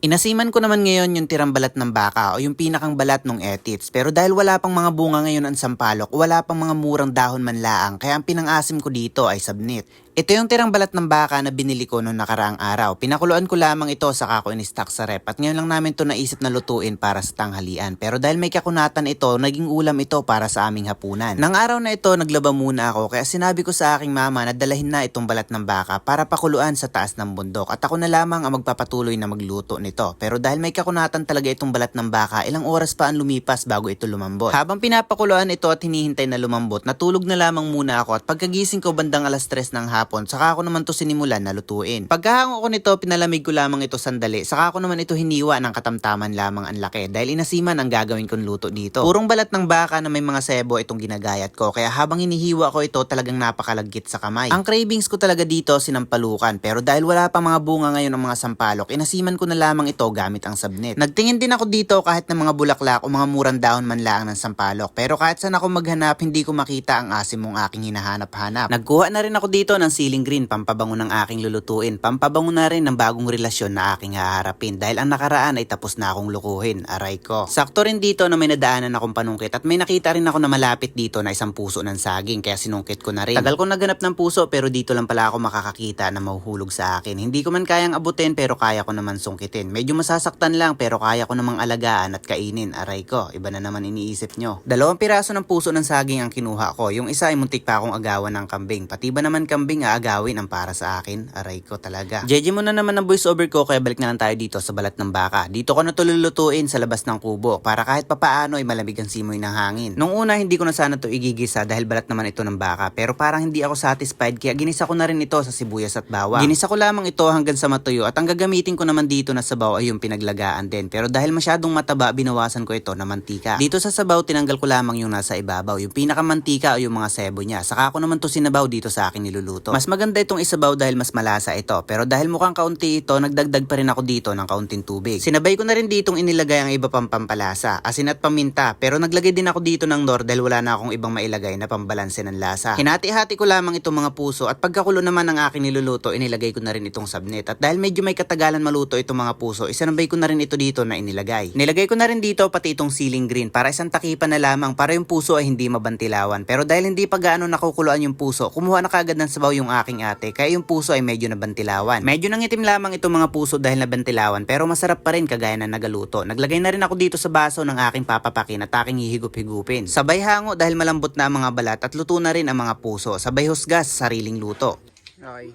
Inasiman ko naman ngayon yung tirang balat ng baka o yung pinakang balat ng etits. Pero dahil wala pang mga bunga ngayon ang sampalok, wala pang mga murang dahon man laang, kaya ang pinangasim ko dito ay sabnit. Ito yung tirang balat ng baka na binili ko noong nakaraang araw. Pinakuluan ko lamang ito sa kako in-stock sa rep at ngayon lang namin to naisip na lutuin para sa tanghalian. Pero dahil may kakunatan ito, naging ulam ito para sa aming hapunan. Nang araw na ito, naglaba muna ako kaya sinabi ko sa aking mama na dalahin na itong balat ng baka para pakuluan sa taas ng bundok. At ako na lamang ang magpapatuloy na magluto nito. Pero dahil may kakunatan talaga itong balat ng baka, ilang oras pa ang lumipas bago ito lumambot. Habang pinapakuluan ito at hinihintay na lumambot, natulog na lamang muna ako at pagkagising ko bandang alas 3 ng hapon, saka ako naman to sinimulan na lutuin. Pagkahango ko nito, pinalamig ko lamang ito sandali, saka ako naman ito hiniwa ng katamtaman lamang ang laki dahil inasiman ang gagawin kong luto dito. Purong balat ng baka na may mga sebo itong ginagayat ko, kaya habang hinihiwa ko ito talagang napakalagkit sa kamay. Ang cravings ko talaga dito sinampalukan, pero dahil wala pa mga bunga ngayon ng mga sampalok, inasiman ko na lamang ito gamit ang sabnet. Nagtingin din ako dito kahit ng mga bulaklak o mga murang dahon man lang ng sampalok, pero kahit saan ako maghanap, hindi ko makita ang asim mong aking hinahanap-hanap. Nagkuha na rin ako dito ng ceiling green, pampabango ng aking lulutuin, pampabango na rin ng bagong relasyon na aking haharapin dahil ang nakaraan ay tapos na akong lukuhin, aray ko. Sakto rin dito na may nadaanan akong panungkit at may nakita rin ako na malapit dito na isang puso ng saging kaya sinungkit ko na rin. Tagal ko naganap ng puso pero dito lang pala ako makakakita na mahuhulog sa akin. Hindi ko man kayang abutin pero kaya ko naman sungkitin. Medyo masasaktan lang pero kaya ko namang alagaan at kainin, aray ko. Iba na naman iniisip nyo. Dalawang piraso ng puso ng saging ang kinuha ko. Yung isa ay muntik pa akong agawan ng kambing. Pati ba naman kambing aagawin ang para sa akin? Aray ko talaga. Jeje mo na naman ang voice over ko kaya balik na lang tayo dito sa balat ng baka. Dito ko na to lulutuin sa labas ng kubo para kahit papaano ay malamig ang simoy ng hangin. Nung una hindi ko na sana to igigisa dahil balat naman ito ng baka pero parang hindi ako satisfied kaya ginisa ko na rin ito sa sibuyas at bawang. Ginisa ko lamang ito hanggang sa matuyo at ang gagamitin ko naman dito na sabaw ay yung pinaglagaan din pero dahil masyadong mataba binawasan ko ito na mantika. Dito sa sabaw tinanggal ko lamang yung nasa ibabaw yung pinakamantika o yung mga sebo niya. Saka ako naman to sinabaw dito sa akin niluluto. Mas maganda itong isabaw dahil mas malasa ito pero dahil mukhang kaunti ito nagdagdag pa rin ako dito ng kaunting tubig. Sinabay ko na rin ditong inilagay ang iba pang pampalasa, asin at paminta pero naglagay din ako dito ng nor dahil wala na akong ibang mailagay na pambalanse ng lasa. Hinati-hati ko lamang itong mga puso at pagkakulo naman ng aking niluluto inilagay ko na rin itong sabnet at dahil medyo may katagalan maluto itong mga puso isanabay ko na rin ito dito na inilagay. Nilagay ko na rin dito pati itong ceiling green para isang takipan na lamang para yung puso ay hindi mabantilawan pero dahil hindi pa gaano nakukuluan yung puso kumuha na kagad ng sabaw yung aking ate kaya yung puso ay medyo nabantilawan. Medyo nangitim lamang itong mga puso dahil nabantilawan pero masarap pa rin kagaya na nagaluto. Naglagay na rin ako dito sa baso ng aking papapakin at aking hihigup-higupin. Sabay hango dahil malambot na ang mga balat at luto na rin ang mga puso. Sabay husga sa sariling luto. Okay.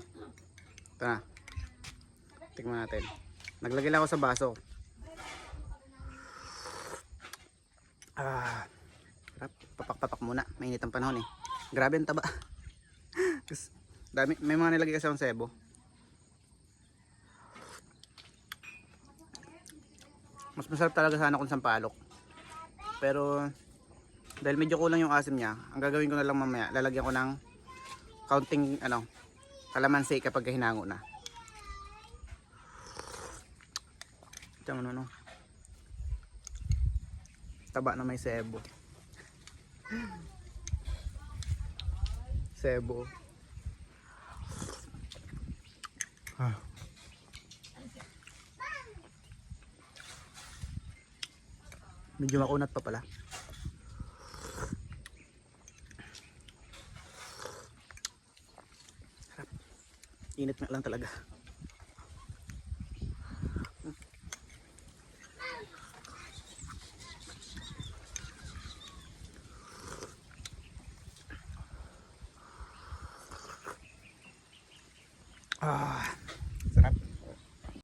Ito na. Tingnan natin. Naglagay lang ako sa baso. Ah. Papak-papak muna. Mainit ang panahon eh. Grabe ang taba. Dami, may mga nilagay kasi akong sebo. Mas masarap talaga sana kung sampalok. Pero dahil medyo kulang yung asim niya, ang gagawin ko na lang mamaya, lalagyan ko ng counting ano, kalamansi kapag hinango na. Diyan ano, no. Taba na may sebo. Sebo. Ah. Medyo makunat pa pala. Sarap. Init na lang talaga.